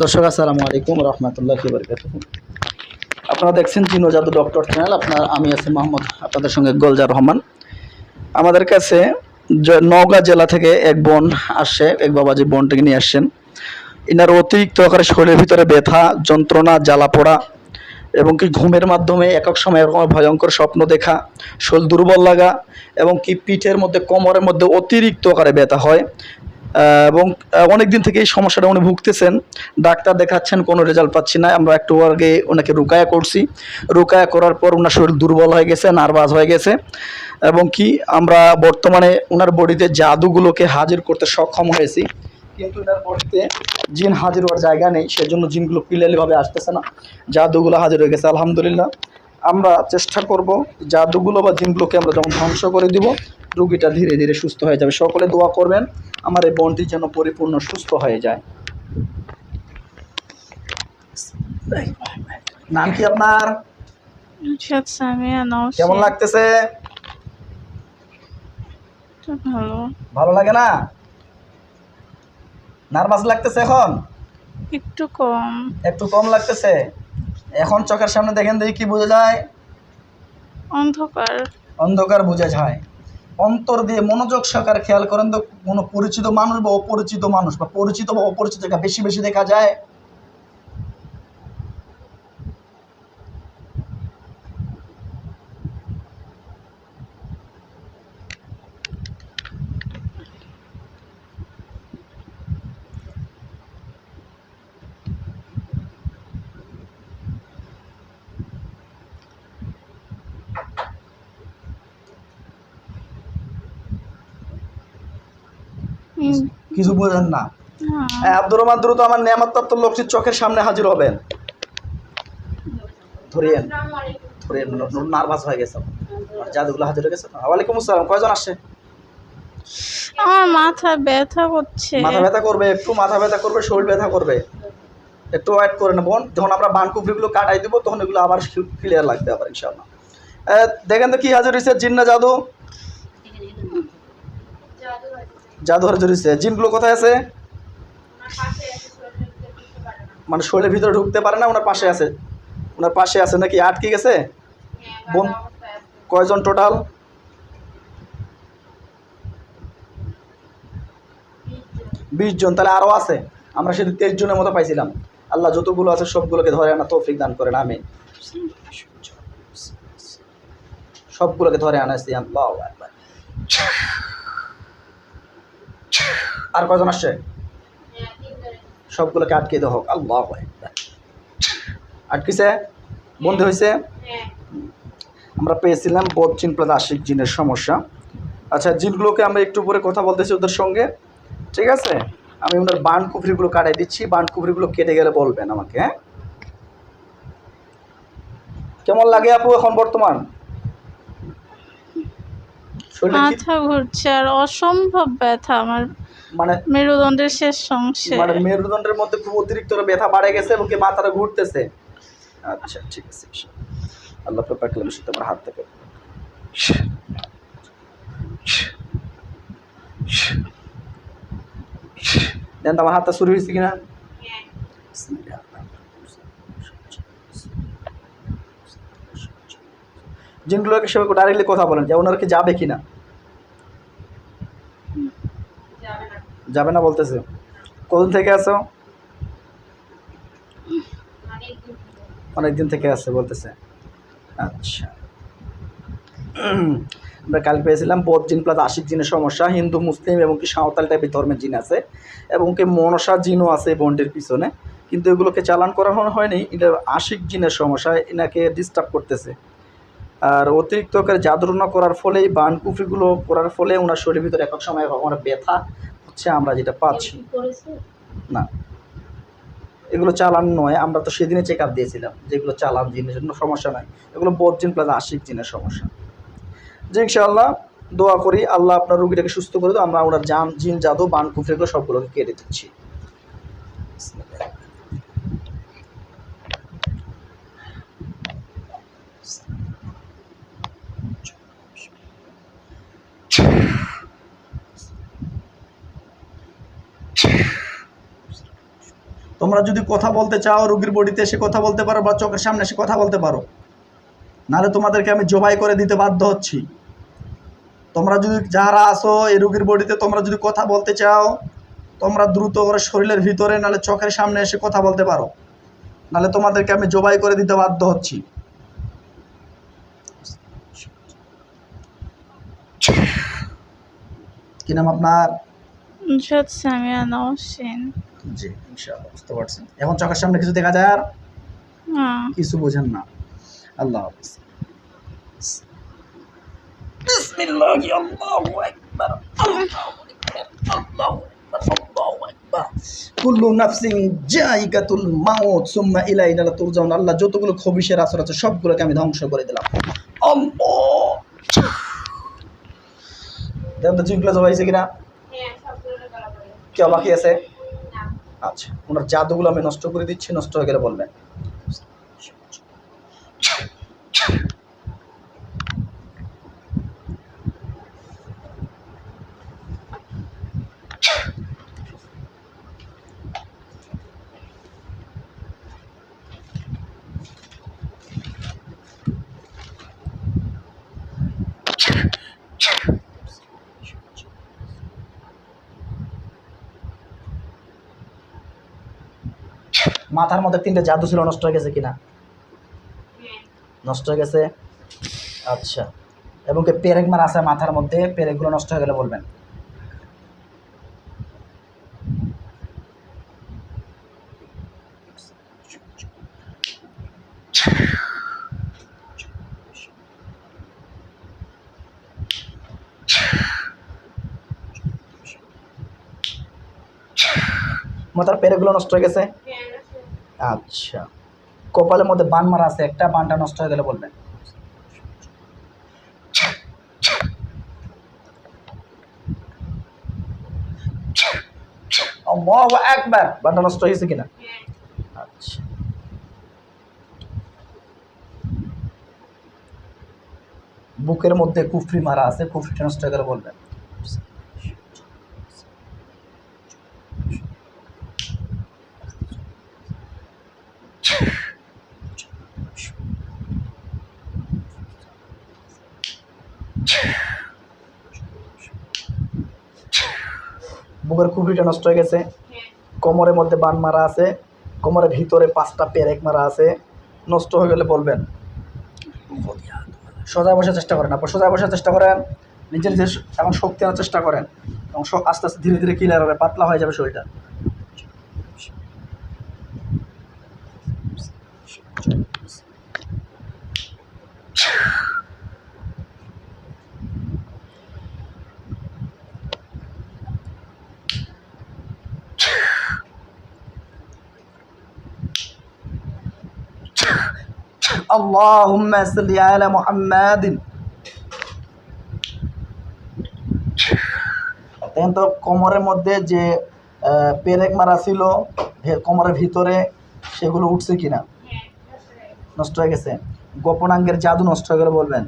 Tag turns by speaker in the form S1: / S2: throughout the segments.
S1: দর্শক, আসসালামু আলাইকুম রহমতুল্লাহ বরকাত আপনারা দেখছেন জিনো জাদু ডক্টর চ্যানেল। আপনার, আমি আছি মোহাম্মদ, আপনাদের সঙ্গে গোলজার রহমান। আমাদের কাছে নওগাঁ জেলা থেকে এক বোন আসছে, এক বাবাজি বোনটাকে নিয়ে আসছেন। ইনার অতিরিক্ত আকারে শরীরের ভিতরে ব্যথা, যন্ত্রণা, জ্বালা পোড়া এবং কি ঘুমের মাধ্যমে একক সময় এরকম ভয়ঙ্কর স্বপ্ন দেখা, শরীর দুর্বল লাগা এবং কি পিঠের মধ্যে, কোমরের মধ্যে অতিরিক্ত আকারে ব্যথা হয়। এবং অনেক দিন থেকে এই সমস্যাটা উনি ভুগতেছেন। ডাক্তার দেখাচ্ছেন, কোনো রেজাল্ট পাচ্ছি না। আমরা একটু আগে ওনাকে রুকায়া করছি। রুকায়া করার পর ওনার শরীর দুর্বল হয়ে গেছে, নার্ভাস হয়ে গেছে। এবং কি, আমরা বর্তমানে ওনার বডিতে জাদুগুলোকে হাজির করতে সক্ষম হয়েছি। কিন্তু এটার বডিতে জিন হাজির হওয়ার জায়গা নেই, সেজন্য জিনগুলো ক্লিয়ারলিভাবে আসতেছে না। জাদুগুলো হাজির হয়ে গেছে, আলহামদুলিল্লাহ। আমরা চেষ্টা করব, জাদুগুলো বা জিনগুলোকে আমরা যখন ধ্বংস করে দিব রুগীটা ধীরে ধীরে সুস্থ হয়ে যাবে। সকলে দোয়া করবেন আমার এই বোনটি যেন পরিপূর্ণ সুস্থ হয়ে যায়। নাম কি আপনার? কেমন লাগতেছে?
S2: ভালো।
S1: ভালো লাগে না? নার্ভাস লাগতেছে এখন?
S2: একটু কম।
S1: একটু কম লাগতেছে? এখন চোখের সামনে দেখেন দেখি কি বোঝা যায়।
S2: অন্ধকার।
S1: অন্ধকার বোঝা যায়। অন্তর দিয়ে মনোযোগ সহকারে খেয়াল করেন তো কোনো পরিচিত মানুষ বা অপরিচিত মানুষ বা পরিচিত বা অপরিচিত বেশি বেশি দেখা যায়। কিছু বোঝেন না। আব্দুর রহমান দ্রুত আমার নেয়ামত্তাত্তর লোকটির চোখের সামনে হাজির হবেন। ধরিয়েন ধরিয়েন নার্ভাস হয়ে গেছে জাদুগুলো হাজির হয়ে গেছে ওয়ালাইকুম আসসালাম। কয়জন
S2: আমার মাথা ব্যথা করছে।
S1: মাথা ব্যথা করবে একটু মাথা ব্যথা করবে শরীর ব্যথা করবে। একটু ওয়েট করে নেব। যখন আমরা বানকুফরিগুলো কাটাই দিব তখন এগুলো আবার ক্লিয়ার লাগবে আবার ইনশাআল্লাহ। দেখেন তো কি হাজির হয়েছে জিন্না জাদু। জাদু হাজির হয়েছে জিনগুলো কোথায় আছে? মানে শরীরের ভিতরে ঢুকতে পারে না, ওনার পাশে আছে। ওনার পাশে আছে নাকি? আটকে গেছে? বোন কয়জন টোটাল বিশ জন, তাহলে আরও আছে। আমরা সেদিন তেইশ জনের মতো পাইছিলাম। আল্লাহ যতগুলো আছে সবগুলোকে ধরে আনা তৌফিক দান করেন আমি সবগুলোকে ধরে আনাইছি, আল্লাহ। আর কয়জন আসছে? সবগুলোকে আটকে দেওয়া হোক। আল্লাহ। আটকিছে? বন্ধু হয়েছে? আমরা পেয়েছিলাম বদচিন প্লাস আশিক জিনের সমস্যা। আচ্ছা জিনগুলোকে আমরা একটু পরে কথা বলতেছি ওদের সঙ্গে। ঠিক আছে? আমি ওনার বান কুফরিগুলো কাটাই দিচ্ছি। বান কুফরিগুলো কেটে গেলে বলবেন আমাকে হ্যাঁ? কেমন লাগে আপু এখন বর্তমান?
S2: মাথা ঘুরছে আর অসম্ভব ব্যথা আমার
S1: মানে
S2: মেরুদণ্ডের শেষ অংশে।
S1: মানে মেরুদণ্ডের মধ্যে খুব অতিরিক্ত ব্যথা বাড়ে গেছে এবং কি মাথাটা ঘুরতেছে। আচ্ছা ঠিক আছে আল্লাহ প্রপার কালামের সাথে আমার হাত থেকে দেন তো আমার হাতটা শুরু হয়েছে কিনা? জিনগুলোকে সবাই ডাইরেক্টলি কথা বলেন যে ওনারা কি যাবে কি না যাবে না বলতেছে। কতদিন থেকে আছো? অনেক দিন থেকে আছে বলতেছে। আচ্ছা। আমরা কাল পেয়েছিলাম বদ জিন প্লাস আশিক জিনের সমস্যা, হিন্দু, মুসলিম এবং কি সাঁওতাল টাইপের ধর্মের জিন আছে এবং কি মনসা জিনও আছে বন্ডের পিছনে। কিন্তু এগুলোকে চালান করা হয়নি, এটা আশিক জিনের সমস্যা, এনাকে ডিস্টার্ব করতেছে। আর অতিরিক্ত করে জাদুরনা করার ফলে এই বান কুফরিগুলো করার ফলে ওনার শরীরের ভিতরে এক সময় আমার ব্যথা হচ্ছে আমরা যেটা পাচ্ছি। না। এগুলো চালান নয় আমরা তো সেদিনে চেক আপ দিয়েছিলাম যেগুলো চালান জিনের জন্য সমস্যা নয় এগুলো বোধ জিন প্লাস আশিক জিনের সমস্যা। যে ইনশাআল্লাহ দোয়া করি আল্লাহ আপনার রুগীটাকে সুস্থ করে দেবো আমরা ওনার জান জিন জাদু বান কুফরিগুলো সবগুলোকে কেটে দিচ্ছি তোমরা যদি কথা বলতে চাও রুগীর বডিতে এসে কথা বলতে পারো বা চোখের সামনে এসে কথা বলতে পারো। নাহলে তোমাদেরকে আমি জবাই করে দিতে বাধ্য হচ্ছি। তোমরা যদি যারা আসো এই রুগীর বডিতে, তোমরা যদি কথা বলতে চাও, তোমরা দ্রুত করে শরীরের ভিতরে, নাহলে চোখের সামনে এসে কথা বলতে পারো। নাহলে তোমাদেরকে আমি জবাই করে দিতে বাধ্য হচ্ছি। কি নাম আপনার?
S2: সামিয়া
S1: জি ইনশাআল্লাহ বুঝতে পারছেন। এখন চোখের সামনে কিছু দেখা যায় আর কিছু বোঝেন না। আল্লাহ হাফিজ। বিসমিল্লাহি আল্লাহু আকবার আল্লাহু আকবার আল্লাহু আকবার কুল্লু নাফসিন জায়গাতুল মাউত সুম্মা ইলাইনা তুরজাউন আল্লাহ যতগুলো খবিশের আসর আছে সবগুলোকে আমি ধ্বংস করে দিলাম। আল্লাহ। জিনগুলো জবাইছে কিনা? কেউ বাকি আছে? আচ্ছা ওনার জাদুগুলো আমি নষ্ট করে দিচ্ছি নষ্ট হয়ে গেলে বলবেন। মাথার মধ্যে তিনটে জাদু ছিল, নষ্ট হয়ে গেছে কিনা? নষ্ট হয়ে গেছে? আচ্ছা। এবং পেরেক মার আছে মাথার মধ্যে? পেরেকগুলো নষ্ট হয়ে গেলে বলবেন। মাথার পেরেকগুলো নষ্ট হয়ে গেছে? আচ্ছা। কপালের মধ্যে বান মারা আছে, একটা বানটা নষ্ট হয়ে গেলে বলবেন। একবার বানটা নষ্ট হয়েছে কিনা? আচ্ছা। বুকের মধ্যে কুফরি মারা আছে, কুফরিটা নষ্ট হয়ে গেলে বলবেন। বুকের কুফরিটা নষ্ট হয়ে গেছে। কোমরের মধ্যে বান মারা আছে। কোমরের ভিতরে পাঁচটা পেরেক মারা আছে। নষ্ট হয়ে গেলে বলবেন। সোজা বসার চেষ্টা করেন আপনি, সোজা বসার চেষ্টা করেন। নিজের যে এখন শক্তি আনার চেষ্টা করেন। এবং আস্তে আস্তে ধীরে ধীরে ক্লিয়ার হবে, পাতলা হয়ে যাবে শরীরটা। اللهم صل على محمد এখন তো কোমরের মধ্যে যে আহ, পেরেক মারা ছিল ভে- কোমরের ভিতরে সেগুলো উঠছে কিনা নষ্ট হয়ে গেছে। গোপনাঙ্গের জাদু নষ্ট হয়ে গেলে বলবেন।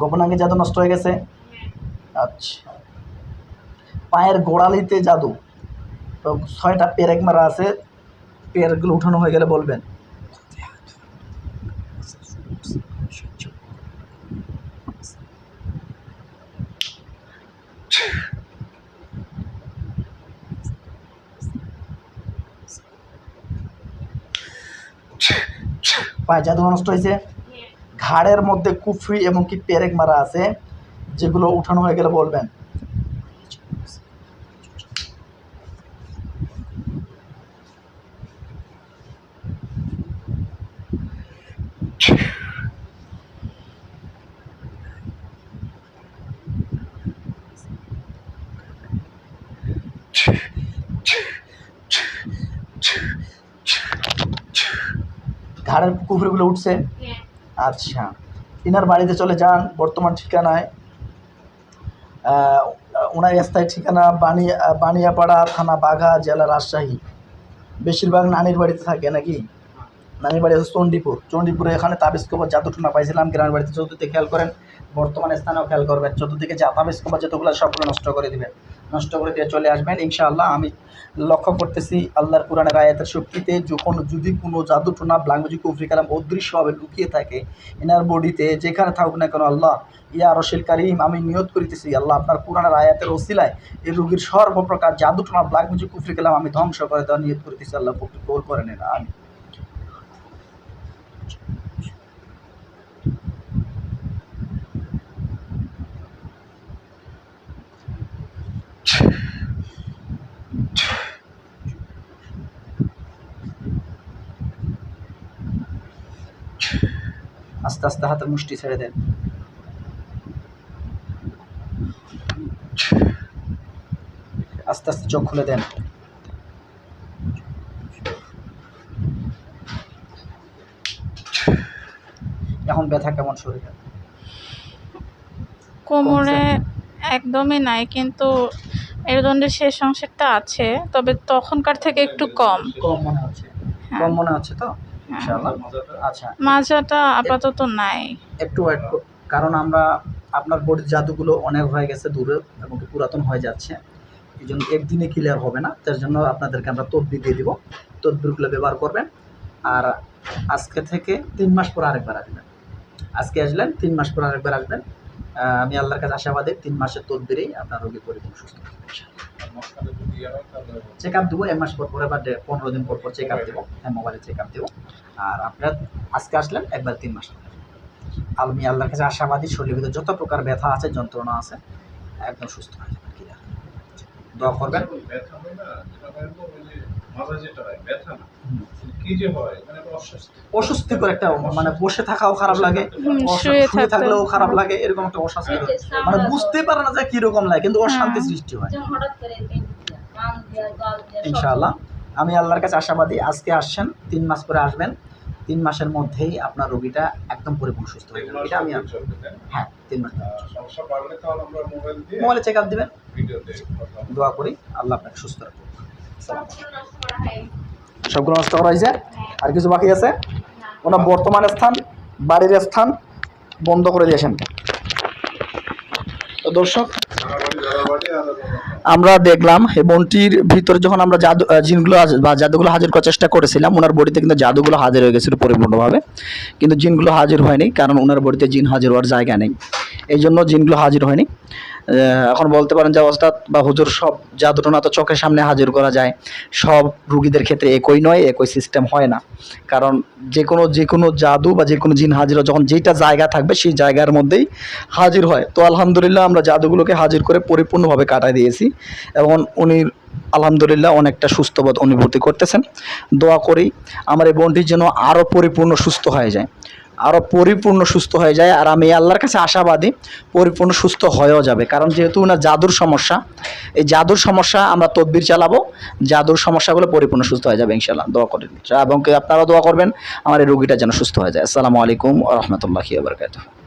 S1: গোপনাঙ্গের জাদু নষ্ট হয়ে গেছে? আচ্ছা। পায়ের গোড়ালিতে জাদু। তো ছয়টা পেরেক মারা আছে। পেরেকগুলো উঠানো হয়ে গেলে বলবেন। পায়ে জাদু নষ্ট হয়েছে। ঘাড়ের মধ্যে কুফরি এবং কি পেরেক মারা আছে, যেগুলো উঠানো হয়ে গেলে বলবেন। ঘাড়ের কুফরিগুলো উঠছে। আচ্ছা ইনার বাড়িতে চলে যান, বর্তমান ঠিকানায়। ওনার স্থায়ী ঠিকানা বানিয়া বানিয়াপাড়া থানা বাঘা জেলা রাজশাহী। বেশিরভাগ নানির বাড়িতে থাকে নাকি? নানির বাড়ি হচ্ছে চণ্ডীপুর। চণ্ডীপুরে এখানে তাবিজ কবর জাদুটুনা পাইছিলাম গ্রামের বাড়িতে চতুর্দিকে খেয়াল করেন, বর্তমান স্থানেও খেয়াল করবেন চতুর্দিকে যা তাবিজ কবর, যতগুলো সবগুলো নষ্ট করে দিবেন নষ্ট করে দিয়ে চলে আসবেন। ইনশাআল্লাহ আমি লক্ষ্য করতেছি আল্লাহর কোরআনের আয়াতের শক্তিতে যখন যদি কোনো জাদুটুনা ব্লাঙ্গুজি, কুফরি কালাম অদৃশ্যভাবে লুকিয়ে থাকে, এনার বডিতে যেখানে থাকুক না কেন আল্লাহ, ইয়া রশিল কারিম, আমি নিয়ত করিতেছি, আল্লাহ আপনার কোরআনের আয়াতের ওসিলায় এই রোগীর সর্বপ্রকার জাদুটনা, ব্লাঙ্গুজি, কুফরি কালাম আমি ধ্বংস করে দেওয়ার নিয়ত করিতেছি, আল্লাহ কবুল করে নেন আমি আস্তে আস্তে হাতের মুষ্টি ছেড়ে দেন। আস্তে আস্তে চোখ খুলে দেন। এখন ব্যথা কেমন শরীরে?
S2: কোমরে একদমই নাই কিন্তু মেরুদণ্ডের শেষ অংশটা আছে তবে তখনকার থেকে একটু কম।
S1: কম মনে হচ্ছে।
S2: হ্যাঁ।
S1: কম মনে হচ্ছে তো? ইনশাআল্লাহ আচ্ছা।
S2: মাজাটা আপাতত নাই।
S1: একটু ওয়েট কারণ আমরা আপনার বডির জাদুগুলো অনেক হয়ে গেছে দূরে এবং পুরাতন হয়ে যাচ্ছে। এই জন্য একদিনে ক্লিয়ার হবে না। তার জন্য আপনাদেরকে আমরা তদবির দিয়ে দিব। তদবিরগুলো ব্যবহার করবেন। আর আজকে থেকে তিন মাস পর আরেকবার আসবেন। আজকে আসলেন তিন মাস পর আরেকবার আসবেন। আমি আল্লাহর কাছে আশাবাদী, তিন মাসের তদবিরেই আপনার রোগী পরিপূর্ণ সুস্থ চেক আপ দেবো, এক মাস পর পর ডে- পনেরো দিন পর পর চেক আপ দেবো হ্যাঁ মোবাইলে চেক আপ দেবো। আর আপনার আজকে আসলেন, একবার তিন মাস। আমি আল্লাহর কাছে আশাবাদী, শরীরের ভিতরে যত প্রকার ব্যথা আছে, যন্ত্রণা আছে, একদম সুস্থ হয়ে যাবেন, কি দোয়া করবেন।
S3: যেটা হয় হয় ব্যথা না? কি যে হয় মানে অস্বস্তি।
S1: অস্বস্তিকর একটা মানে বসে থাকাও খারাপ লাগে
S2: শুয়ে
S1: থাকলেও খারাপ লাগে এরকম একটা অস্বস্তি মানে বুঝতে পারে না যে কীরকম লাগে কিন্তু অশান্তি
S2: হ্যাঁ।
S1: সৃষ্টি হয় ইনশাআল্লাহ। আমি আল্লাহর কাছে আশাবাদী আজকে আসছেন তিন মাস পরে আসবেন। তিন মাসের মধ্যেই আপনার রোগীটা একদম পরিপূর্ণ সুস্থ হয়ে যাবে। এটা আমি? হ্যাঁ তিন মাস
S3: মোবাইল
S1: মোবাইলে চেক আপ দিবেন। দোয়া করি আল্লাহ আপনাকে সুস্থ রাখুন
S4: সবগুলো নষ্ট করা হয়।
S1: হয়েছে। আর কিছু বাকি আছে? ওনার বর্তমান স্থান, বাড়ির স্থান বন্ধ করে দিয়েছেন। দর্শক, আমরা দেখলাম এই বনটির ভিতরে যখন আমরা জাদু জিনগুলো বা জাদুগুলো হাজির করার চেষ্টা করেছিলাম, ওনার বডিতে কিন্তু জাদুগুলো হাজির হয়ে গেছিল পরিপূর্ণভাবে। কিন্তু জিনগুলো হাজির হয়নি, কারণ ওনার বডিতে জিন হাজির হওয়ার জায়গা নেই। এই জন্য জিনগুলো হাজির হয়নি। এখন বলতে পারেন যে ওস্তাদ বা হুজুর সব জাদুটনা তো চোখের সামনে হাজির করা যায়। সব রুগীদের ক্ষেত্রে একই নয়, একই সিস্টেম হয় না। কারণ যে কোনো যে কোনো জাদু বা যে কোনো জিন হাজির যখন যেটা জায়গা থাকবে সেই জায়গার মধ্যেই হাজির হয়। তো আলহামদুলিল্লাহ আমরা জাদুগুলোকে হাজির করে পরিপূর্ণভাবে কাটাই দিয়েছি এবং উনি আলহামদুলিল্লাহ অনেকটা সুস্থবোধ অনুভূতি করতেছেন। দোয়া করি আমার এই বোনটির যেন আরও পরিপূর্ণ সুস্থ হয়ে যায়। আরও পরিপূর্ণ সুস্থ হয়ে যায়। আর আমি আল্লাহর কাছে আশাবাদী, পরিপূর্ণ সুস্থ হয়েও যাবে। কারণ যেহেতু ওনার জাদুর সমস্যা, এই জাদুর সমস্যা আমরা তদবির চালাবো। জাদুর সমস্যাগুলো পরিপূর্ণ সুস্থ হয়ে যাবে ইনশাল্লাহ দোয়া করেন। এবং আপনারা দোয়া করবেন, আমার এই রোগীটা যেন সুস্থ হয়ে যায়। আসসালামু আলাইকুম রহমতুল্লাহি বারকাতুহ।